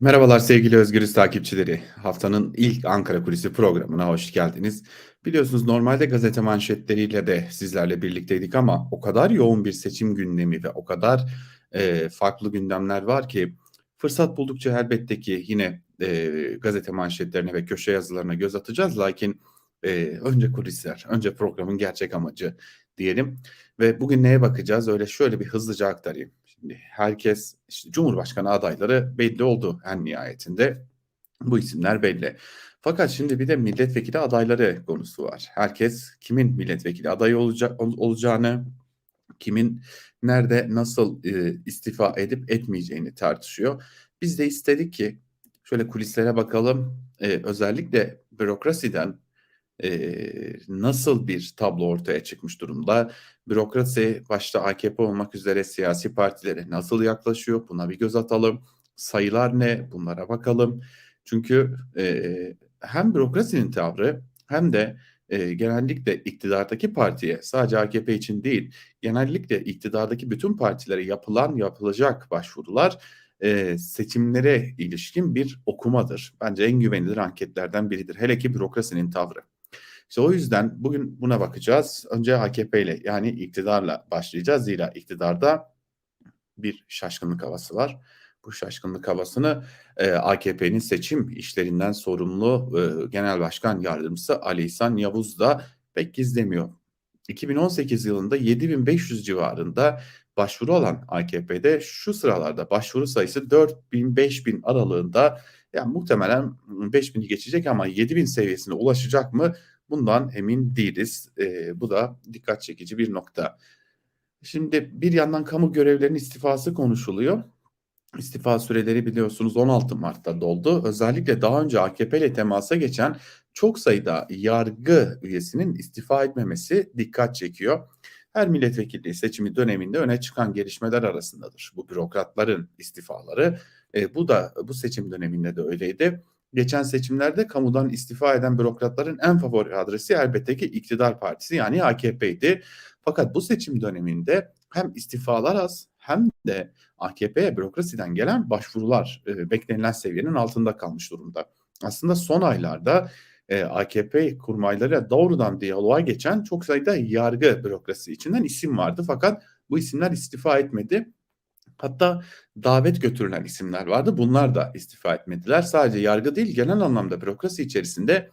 Merhabalar sevgili Özgürüz takipçileri. Haftanın ilk Ankara Kulisi programına hoş geldiniz. Biliyorsunuz normalde gazete manşetleriyle de sizlerle birlikteydik ama o kadar yoğun bir seçim gündemi ve o kadar e, farklı gündemler var ki fırsat buldukça elbette ki yine e, gazete manşetlerine ve köşe yazılarına göz atacağız. Lakin e, önce kulisler, önce programın gerçek amacı diyelim. Ve bugün neye bakacağız? Öyle şöyle bir hızlıca aktarayım. Herkes işte Cumhurbaşkanı adayları belli oldu en nihayetinde. Bu isimler belli. Fakat şimdi bir de milletvekili adayları konusu var. Herkes kimin milletvekili adayı olacak olacağını, kimin nerede nasıl e, istifa edip etmeyeceğini tartışıyor. Biz de istedik ki şöyle kulislere bakalım. E, özellikle bürokrasiden e, nasıl bir tablo ortaya çıkmış durumda? Bürokrasi başta AKP olmak üzere siyasi partilere nasıl yaklaşıyor? Buna bir göz atalım. Sayılar ne? Bunlara bakalım. Çünkü e, hem bürokrasinin tavrı hem de e, genellikle iktidardaki partiye sadece AKP için değil genellikle iktidardaki bütün partilere yapılan yapılacak başvurular e, seçimlere ilişkin bir okumadır. Bence en güvenilir anketlerden biridir. Hele ki bürokrasinin tavrı. İşte o yüzden bugün buna bakacağız. Önce AKP ile yani iktidarla başlayacağız. Zira iktidarda bir şaşkınlık havası var. Bu şaşkınlık havasını e, AKP'nin seçim işlerinden sorumlu e, Genel Başkan Yardımcısı Ali İhsan Yavuz da pek gizlemiyor. 2018 yılında 7500 civarında başvuru olan AKP'de şu sıralarda başvuru sayısı 4000-5000 aralığında yani muhtemelen 5000'i geçecek ama 7000 seviyesine ulaşacak mı Bundan emin değiliz. E, bu da dikkat çekici bir nokta. Şimdi bir yandan kamu görevlerinin istifası konuşuluyor. İstifa süreleri biliyorsunuz 16 Mart'ta doldu. Özellikle daha önce AKP ile temasa geçen çok sayıda yargı üyesinin istifa etmemesi dikkat çekiyor. Her milletvekilliği seçimi döneminde öne çıkan gelişmeler arasındadır. Bu bürokratların istifaları. E, bu da bu seçim döneminde de öyleydi. Geçen seçimlerde kamudan istifa eden bürokratların en favori adresi elbette ki iktidar partisi yani AKP'ydi. Fakat bu seçim döneminde hem istifalar az hem de AKP'ye bürokrasiden gelen başvurular e, beklenilen seviyenin altında kalmış durumda. Aslında son aylarda e, AKP kurmaylarıyla doğrudan diyaloğa geçen çok sayıda yargı bürokrasi içinden isim vardı. Fakat bu isimler istifa etmedi. Hatta davet götürülen isimler vardı. Bunlar da istifa etmediler. Sadece yargı değil genel anlamda bürokrasi içerisinde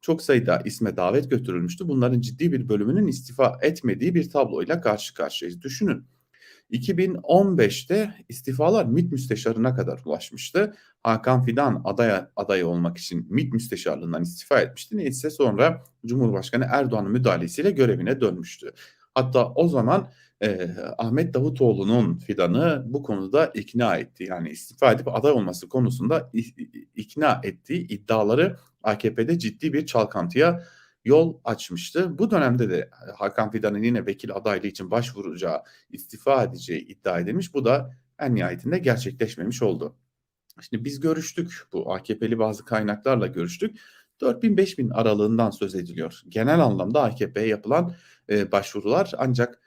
çok sayıda isme davet götürülmüştü. Bunların ciddi bir bölümünün istifa etmediği bir tabloyla karşı karşıyayız. Düşünün 2015'te istifalar MİT müsteşarına kadar ulaşmıştı. Hakan Fidan adaya, aday olmak için MİT müsteşarlığından istifa etmişti. Neyse sonra Cumhurbaşkanı Erdoğan'ın müdahalesiyle görevine dönmüştü. Hatta o zaman e, Ahmet Davutoğlu'nun Fidan'ı bu konuda ikna etti. Yani istifa edip aday olması konusunda ikna ettiği iddiaları AKP'de ciddi bir çalkantıya yol açmıştı. Bu dönemde de Hakan Fidan'ın yine vekil adaylığı için başvuracağı, istifa edeceği iddia edilmiş. Bu da en nihayetinde gerçekleşmemiş oldu. Şimdi biz görüştük, bu AKP'li bazı kaynaklarla görüştük. 4000-5000 aralığından söz ediliyor. Genel anlamda AKP'ye yapılan e, başvurular ancak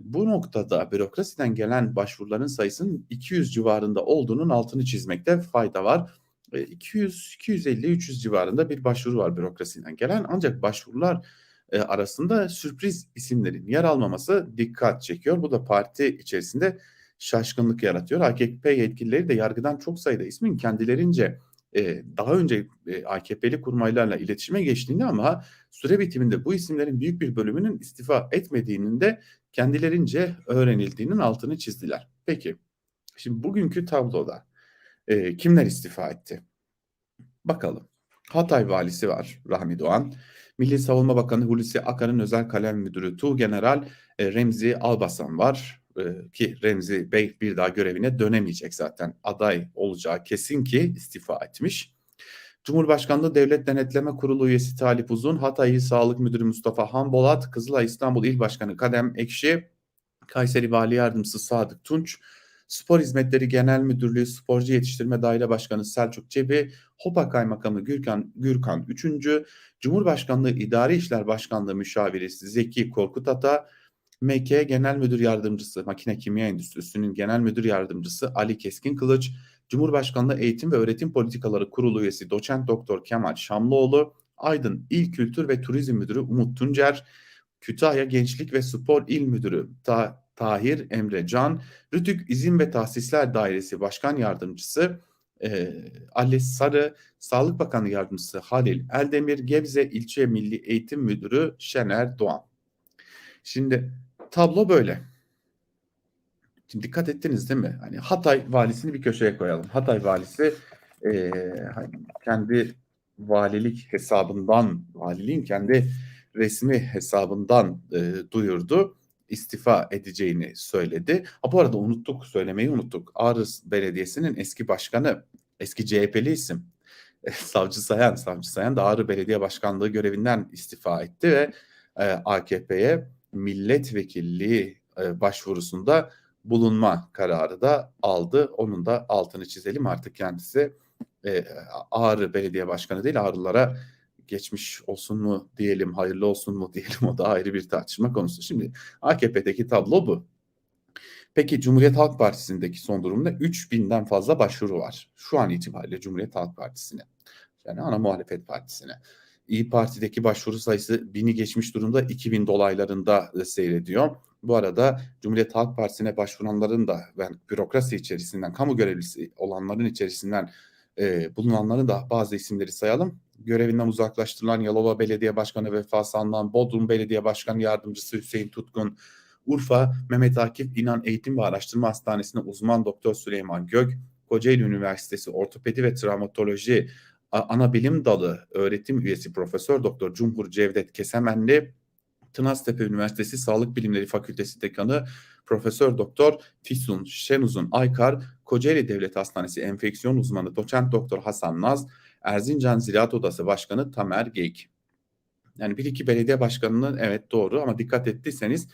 bu noktada bürokrasiden gelen başvuruların sayısının 200 civarında olduğunun altını çizmekte fayda var. 200 250 300 civarında bir başvuru var bürokrasiden gelen ancak başvurular e, arasında sürpriz isimlerin yer almaması dikkat çekiyor. Bu da parti içerisinde şaşkınlık yaratıyor. AKP yetkilileri de yargıdan çok sayıda ismin kendilerince e, daha önce e, AKP'li kurmaylarla iletişime geçtiğini ama süre bitiminde bu isimlerin büyük bir bölümünün istifa etmediğinin de kendilerince öğrenildiğinin altını çizdiler. Peki şimdi bugünkü tabloda e, kimler istifa etti? Bakalım. Hatay valisi var Rahmi Doğan. Milli Savunma Bakanı Hulusi Akar'ın özel kalem müdürü Tuğgeneral e, Remzi Albasan var. E, ki Remzi Bey bir daha görevine dönemeyecek zaten aday olacağı kesin ki istifa etmiş. Cumhurbaşkanlığı Devlet Denetleme Kurulu üyesi Talip Uzun, Hatay İl Sağlık Müdürü Mustafa Hanbolat, Kızılay İstanbul İl Başkanı Kadem Ekşi, Kayseri Vali Yardımcısı Sadık Tunç, Spor Hizmetleri Genel Müdürlüğü Sporcu Yetiştirme Daire Başkanı Selçuk Cebi, Hopa Kaymakamı Gürkan, Gürkan 3. Cumhurbaşkanlığı İdari İşler Başkanlığı Müşaviri Zeki Korkut Ata, MK Genel Müdür Yardımcısı Makine Kimya Endüstrisi'nin Genel Müdür Yardımcısı Ali Keskin Kılıç, Cumhurbaşkanlığı Eğitim ve Öğretim Politikaları Kurulu üyesi Doçent Doktor Kemal Şamlıoğlu, Aydın İl Kültür ve Turizm Müdürü Umut Tuncer, Kütahya Gençlik ve Spor İl Müdürü Ta Tahir Emre Can, Rütük İzin ve Tahsisler Dairesi Başkan Yardımcısı e, Ali Sarı, Sağlık Bakanı Yardımcısı Halil Eldemir, Gebze İlçe Milli Eğitim Müdürü Şener Doğan. Şimdi tablo böyle. Şimdi dikkat ettiniz değil mi? Hani Hatay valisini bir köşeye koyalım. Hatay valisi e, kendi valilik hesabından, valiliğin kendi resmi hesabından e, duyurdu. istifa edeceğini söyledi. Ha bu arada unuttuk, söylemeyi unuttuk. Ağrı Belediyesi'nin eski başkanı, eski CHP'li isim e, Savcı Sayan, Savcı Sayan da Ağrı Belediye Başkanlığı görevinden istifa etti ve e, AKP'ye milletvekilliği e, başvurusunda bulunma kararı da aldı. Onun da altını çizelim artık kendisi e, Ağrı Belediye Başkanı değil Ağrılara geçmiş olsun mu diyelim, hayırlı olsun mu diyelim o da ayrı bir tartışma konusu. Şimdi AKP'deki tablo bu. Peki Cumhuriyet Halk Partisi'ndeki son durumda 3000'den fazla başvuru var. Şu an itibariyle Cumhuriyet Halk Partisi'ne. Yani ana muhalefet partisine. İyi Parti'deki başvuru sayısı bini geçmiş durumda 2000 dolaylarında seyrediyor. Bu arada Cumhuriyet Halk Partisi'ne başvuranların da ben bürokrasi içerisinden, kamu görevlisi olanların içerisinden e, bulunanların da bazı isimleri sayalım. Görevinden uzaklaştırılan Yalova Belediye Başkanı Vefa Sandan, Bodrum Belediye Başkanı Yardımcısı Hüseyin Tutkun, Urfa Mehmet Akif İnan Eğitim ve Araştırma Hastanesi'nde uzman doktor Süleyman Gök, Kocaeli Üniversitesi Ortopedi ve Travmatoloji Ana Bilim Dalı öğretim üyesi Profesör Doktor Cumhur Cevdet Kesemenli, Tınaztepe Üniversitesi Sağlık Bilimleri Fakültesi Dekanı Profesör Doktor Fisun Şenuzun Aykar, Kocaeli Devlet Hastanesi Enfeksiyon Uzmanı Doçent Doktor Hasan Naz, Erzincan Ziraat Odası Başkanı Tamer Geyik. Yani bir iki belediye başkanının evet doğru ama dikkat ettiyseniz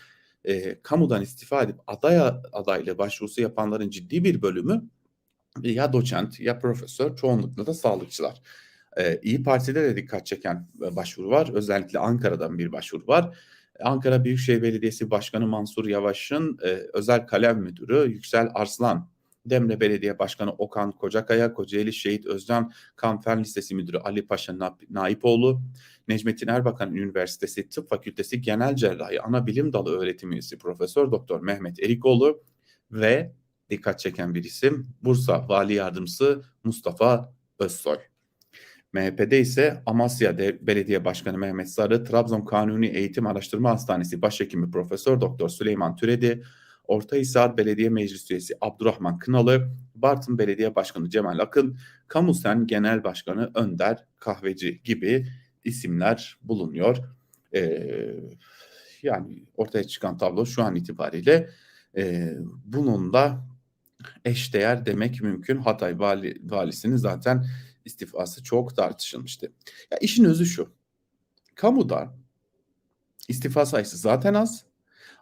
e, kamudan istifa edip aday adaylı başvurusu yapanların ciddi bir bölümü ya doçent ya profesör çoğunlukla da sağlıkçılar. Ee, İyi Parti'de de dikkat çeken başvuru var. Özellikle Ankara'dan bir başvuru var. Ankara Büyükşehir Belediyesi Başkanı Mansur Yavaş'ın e, özel kalem müdürü Yüksel Arslan, Demre Belediye Başkanı Okan Kocakaya, Kocaeli Şehit Özcan Kamfer Lisesi Müdürü Ali Paşa Na Naipoğlu, Necmettin Erbakan Üniversitesi Tıp Fakültesi Genel Cerrahi Ana Bilim Dalı öğretim üyesi Profesör Doktor Mehmet Erikoğlu ve dikkat çeken bir isim Bursa Vali Yardımcısı Mustafa Özsoy. MHP'de ise Amasya Belediye Başkanı Mehmet Sarı, Trabzon Kanuni Eğitim Araştırma Hastanesi Başhekimi Profesör Doktor Süleyman Türedi, Ortahisar Belediye Meclis Üyesi Abdurrahman Kınalı, Bartın Belediye Başkanı Cemal Akın, Kamusen Genel Başkanı Önder Kahveci gibi isimler bulunuyor. Ee, yani ortaya çıkan tablo şu an itibariyle e, bunun da eşdeğer demek mümkün. Hatay vali, valisinin zaten istifası çok tartışılmıştı. Ya işin özü şu. Kamuda istifa sayısı zaten az.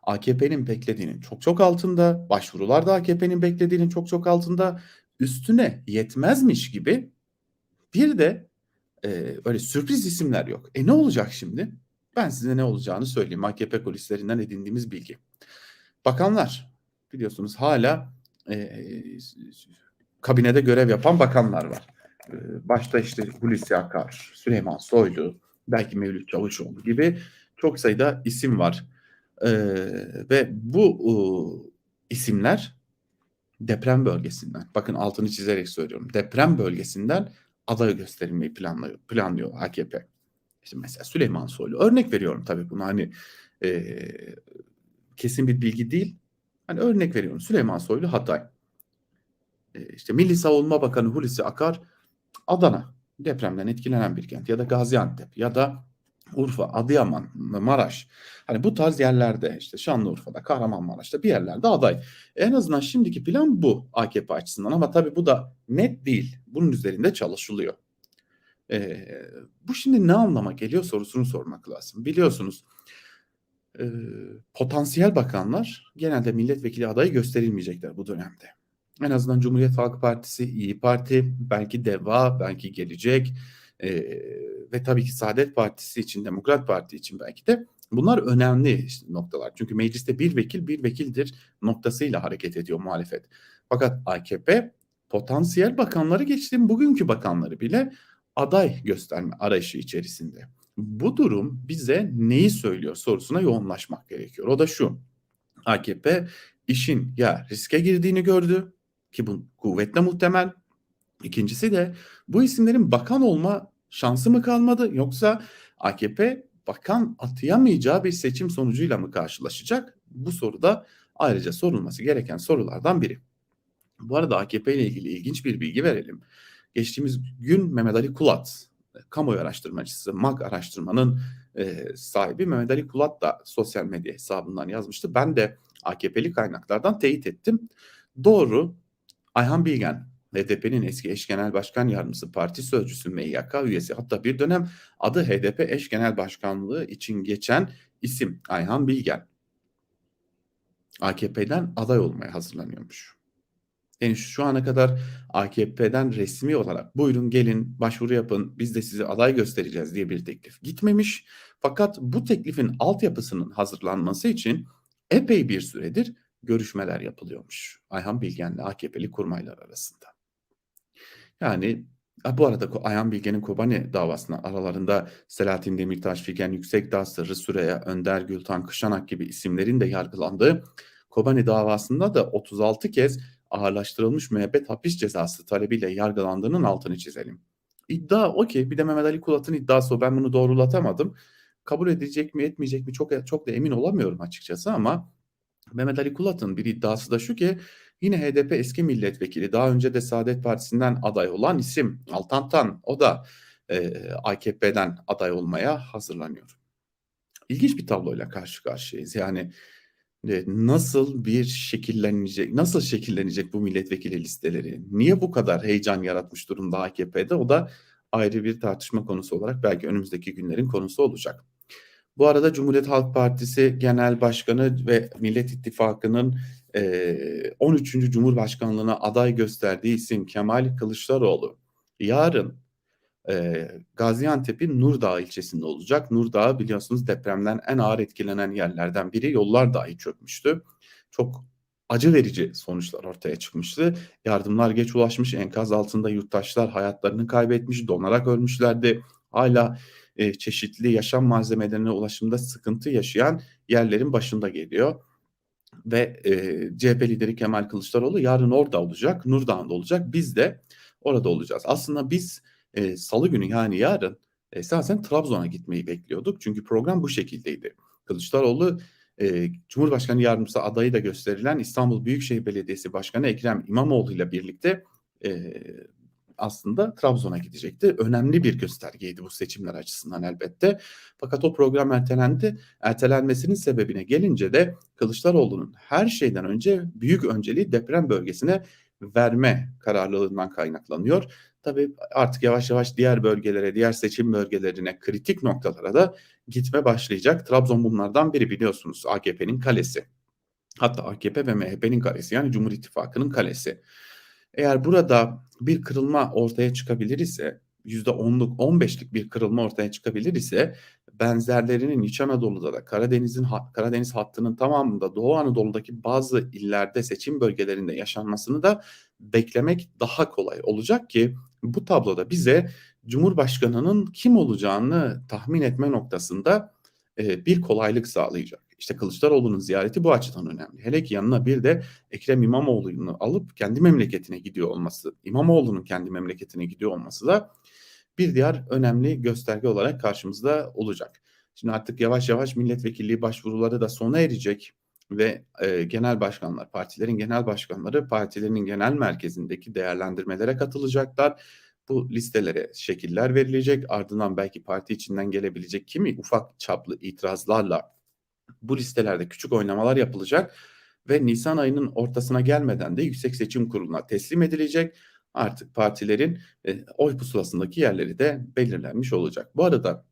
AKP'nin beklediğinin çok çok altında. Başvurular da AKP'nin beklediğinin çok çok altında. Üstüne yetmezmiş gibi bir de e, öyle sürpriz isimler yok. E ne olacak şimdi? Ben size ne olacağını söyleyeyim. AKP kulislerinden edindiğimiz bilgi. Bakanlar biliyorsunuz hala e, kabinede görev yapan bakanlar var. E, başta işte Hulusi Akar, Süleyman Soylu, belki Mevlüt Çavuşoğlu gibi çok sayıda isim var. E, ve bu e, isimler deprem bölgesinden, bakın altını çizerek söylüyorum, deprem bölgesinden aday gösterilmeyi planlıyor, planlıyor AKP. İşte mesela Süleyman Soylu. Örnek veriyorum tabii bunu hani e, kesin bir bilgi değil Hani örnek veriyorum Süleyman Soylu Hatay. E, işte Milli Savunma Bakanı Hulusi Akar Adana depremden etkilenen bir kent ya da Gaziantep ya da Urfa, Adıyaman, Maraş. Hani bu tarz yerlerde işte Şanlıurfa'da, Kahramanmaraş'ta bir yerlerde aday. En azından şimdiki plan bu AKP açısından ama tabii bu da net değil. Bunun üzerinde çalışılıyor. Ee, bu şimdi ne anlama geliyor sorusunu sormak lazım. Biliyorsunuz e, potansiyel bakanlar genelde milletvekili adayı gösterilmeyecekler bu dönemde. En azından Cumhuriyet Halk Partisi, İyi Parti, belki DEVA, belki Gelecek e, ve tabii ki Saadet Partisi için, Demokrat Parti için belki de bunlar önemli noktalar. Çünkü mecliste bir vekil bir vekildir noktasıyla hareket ediyor muhalefet. Fakat AKP potansiyel bakanları geçtim bugünkü bakanları bile aday gösterme arayışı içerisinde. Bu durum bize neyi söylüyor sorusuna yoğunlaşmak gerekiyor. O da şu. AKP işin ya riske girdiğini gördü ki bu kuvvetle muhtemel. İkincisi de bu isimlerin bakan olma şansı mı kalmadı yoksa AKP bakan atayamayacağı bir seçim sonucuyla mı karşılaşacak? Bu soru da ayrıca sorulması gereken sorulardan biri. Bu arada AKP ile ilgili ilginç bir bilgi verelim. Geçtiğimiz gün Mehmet Ali Kulat, kamuoyu araştırmacısı, MAG araştırmanın e, sahibi Mehmet Ali Kulat da sosyal medya hesabından yazmıştı. Ben de AKP'li kaynaklardan teyit ettim. Doğru Ayhan Bilgen, HDP'nin eski eş genel başkan yardımcısı, parti sözcüsü, MYK üyesi hatta bir dönem adı HDP eş genel başkanlığı için geçen isim Ayhan Bilgen. AKP'den aday olmaya hazırlanıyormuş. Yani şu ana kadar AKP'den resmi olarak buyurun gelin başvuru yapın biz de size aday göstereceğiz diye bir teklif gitmemiş. Fakat bu teklifin altyapısının hazırlanması için epey bir süredir görüşmeler yapılıyormuş. Ayhan Bilgen'le AKP'li kurmaylar arasında. Yani bu arada Ayhan Bilge'nin Kobani davasına aralarında Selahattin Demirtaş, Figen Yüksekdağ, Sırrı Süreya, Önder Gültan Kışanak gibi isimlerin de yargılandığı Kobani davasında da 36 kez ağırlaştırılmış müebbet hapis cezası talebiyle yargılandığının altını çizelim. İddia o ki bir de Mehmet Ali Kulat'ın iddiası o ben bunu doğrulatamadım. Kabul edecek mi etmeyecek mi çok çok da emin olamıyorum açıkçası ama Mehmet Ali Kulat'ın bir iddiası da şu ki yine HDP eski milletvekili daha önce de Saadet Partisi'nden aday olan isim Altantan o da e, AKP'den aday olmaya hazırlanıyor. İlginç bir tabloyla karşı karşıyayız. Yani nasıl bir şekillenecek, nasıl şekillenecek bu milletvekili listeleri? Niye bu kadar heyecan yaratmış durumda AKP'de? O da ayrı bir tartışma konusu olarak belki önümüzdeki günlerin konusu olacak. Bu arada Cumhuriyet Halk Partisi Genel Başkanı ve Millet İttifakı'nın e, 13. Cumhurbaşkanlığına aday gösterdiği isim Kemal Kılıçdaroğlu yarın e, Gaziantep'in Nurdağ ilçesinde olacak. Nurdağ biliyorsunuz depremden en ağır etkilenen yerlerden biri. Yollar dahi çökmüştü. Çok acı verici sonuçlar ortaya çıkmıştı. Yardımlar geç ulaşmış, enkaz altında yurttaşlar hayatlarını kaybetmiş, donarak ölmüşlerdi. Hala e, çeşitli yaşam malzemelerine ulaşımda sıkıntı yaşayan yerlerin başında geliyor. Ve e, CHP lideri Kemal Kılıçdaroğlu yarın orada olacak, Nurdağ'da olacak. Biz de orada olacağız. Aslında biz e, salı günü yani yarın esasen Trabzon'a gitmeyi bekliyorduk. Çünkü program bu şekildeydi. Kılıçdaroğlu e, Cumhurbaşkanı Yardımcısı adayı da gösterilen İstanbul Büyükşehir Belediyesi Başkanı Ekrem İmamoğlu ile birlikte e, aslında Trabzon'a gidecekti. Önemli bir göstergeydi bu seçimler açısından elbette. Fakat o program ertelendi. Ertelenmesinin sebebine gelince de Kılıçdaroğlu'nun her şeyden önce büyük önceliği deprem bölgesine verme kararlılığından kaynaklanıyor. Tabii artık yavaş yavaş diğer bölgelere, diğer seçim bölgelerine, kritik noktalara da gitme başlayacak. Trabzon bunlardan biri biliyorsunuz AKP'nin kalesi. Hatta AKP ve MHP'nin kalesi yani Cumhur İttifakı'nın kalesi. Eğer burada bir kırılma ortaya çıkabilir ise %10'luk 15'lik bir kırılma ortaya çıkabilir ise benzerlerinin İç Anadolu'da da Karadeniz'in Karadeniz hattının tamamında Doğu Anadolu'daki bazı illerde seçim bölgelerinde yaşanmasını da beklemek daha kolay olacak ki bu tabloda bize Cumhurbaşkanı'nın kim olacağını tahmin etme noktasında bir kolaylık sağlayacak. İşte Kılıçdaroğlu'nun ziyareti bu açıdan önemli. Hele ki yanına bir de Ekrem İmamoğlu'nu alıp kendi memleketine gidiyor olması, İmamoğlu'nun kendi memleketine gidiyor olması da bir diğer önemli gösterge olarak karşımızda olacak. Şimdi artık yavaş yavaş milletvekilliği başvuruları da sona erecek ve e, genel başkanlar, partilerin genel başkanları partilerinin genel merkezindeki değerlendirmelere katılacaklar. Bu listelere şekiller verilecek. Ardından belki parti içinden gelebilecek kimi ufak çaplı itirazlarla bu listelerde küçük oynamalar yapılacak ve Nisan ayının ortasına gelmeden de Yüksek Seçim Kurulu'na teslim edilecek. Artık partilerin e, oy pusulasındaki yerleri de belirlenmiş olacak. Bu arada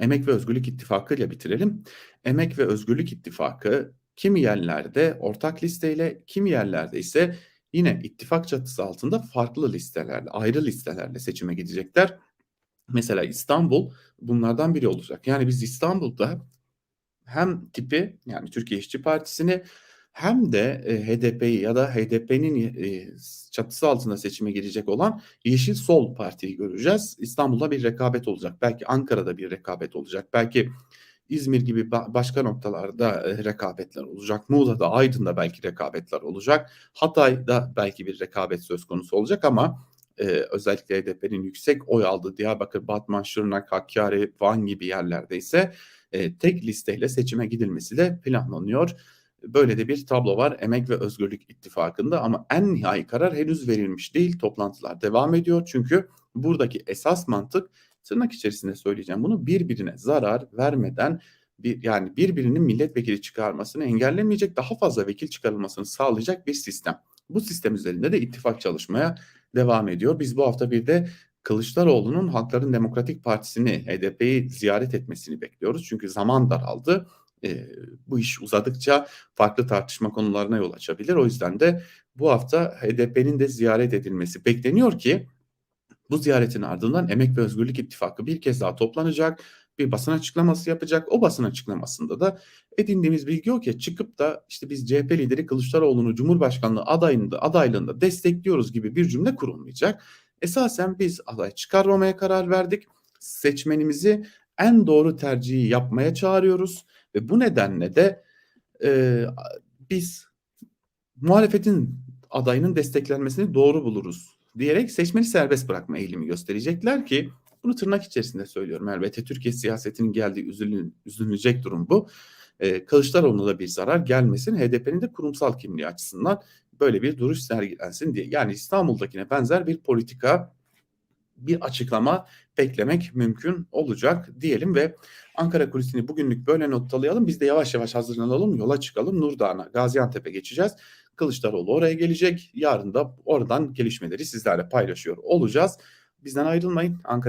Emek ve Özgürlük İttifakı ile bitirelim. Emek ve Özgürlük İttifakı kimi yerlerde ortak listeyle, kimi yerlerde ise yine ittifak çatısı altında farklı listelerle, ayrı listelerle seçime gidecekler. Mesela İstanbul bunlardan biri olacak. Yani biz İstanbul'da hem tipi yani Türkiye İşçi Partisi'ni hem de, eee, HDP'yi ya da HDP'nin, eee, s çatısı altında seçime girecek olan Yeşil Sol Parti'yi göreceğiz. İstanbul'da bir rekabet olacak. Belki Ankara'da bir rekabet olacak. Belki İzmir gibi ba başka noktalarda, rekabetler olacak. Muğla'da, Aydın'da belki rekabetler olacak. Hatay'da belki bir rekabet söz konusu olacak ama, eee, özellikle HDP'nin yüksek oy aldığı Diyarbakır, Batman, Şırnak, Hakkari, Van gibi yerlerde ise, eee, tek listeyle seçime gidilmesi de planlanıyor. Böyle de bir tablo var Emek ve Özgürlük İttifakı'nda ama en nihai karar henüz verilmiş değil. Toplantılar devam ediyor. Çünkü buradaki esas mantık, tırnak içerisinde söyleyeceğim bunu, birbirine zarar vermeden bir yani birbirinin milletvekili çıkarmasını engellemeyecek, daha fazla vekil çıkarılmasını sağlayacak bir sistem. Bu sistem üzerinde de ittifak çalışmaya devam ediyor. Biz bu hafta bir de Kılıçdaroğlu'nun Halkların Demokratik Partisi'ni, HDP'yi ziyaret etmesini bekliyoruz. Çünkü zaman daraldı. Eee, bu iş uzadıkça farklı tartışma konularına yol açabilir. O yüzden de bu hafta HDP'nin de ziyaret edilmesi bekleniyor ki bu ziyaretin ardından Emek ve Özgürlük İttifakı bir kez daha toplanacak, bir basın açıklaması yapacak. O basın açıklamasında da edindiğimiz bilgi o ki çıkıp da işte biz CHP lideri Kılıçdaroğlu'nu Cumhurbaşkanlığı adayında adaylığında destekliyoruz gibi bir cümle kurulmayacak. Esasen biz aday çıkarmamaya karar verdik. Seçmenimizi en doğru tercihi yapmaya çağırıyoruz ve bu nedenle de, a biz muhalefetin adayının desteklenmesini doğru buluruz diyerek seçmeni serbest bırakma eğilimi gösterecekler ki bunu tırnak içerisinde söylüyorum elbette Türkiye siyasetinin geldiği üzülün üzülünecek durum bu. Eee, Kılıçdaroğlu'na da bir zarar gelmesin, HDP'nin de kurumsal kimliği açısından böyle bir duruş sergilensin diye. Yani İstanbul'dakine benzer bir politika, bir açıklama beklemek mümkün olacak diyelim ve Ankara kulisini bugünlük böyle noktalayalım. Biz de yavaş yavaş hazırlanalım, yola çıkalım. Nurdağ'a, Gaziantep'e geçeceğiz. Kılıçdaroğlu oraya gelecek. Yarın da oradan gelişmeleri sizlerle paylaşıyor olacağız. Bizden ayrılmayın. Anka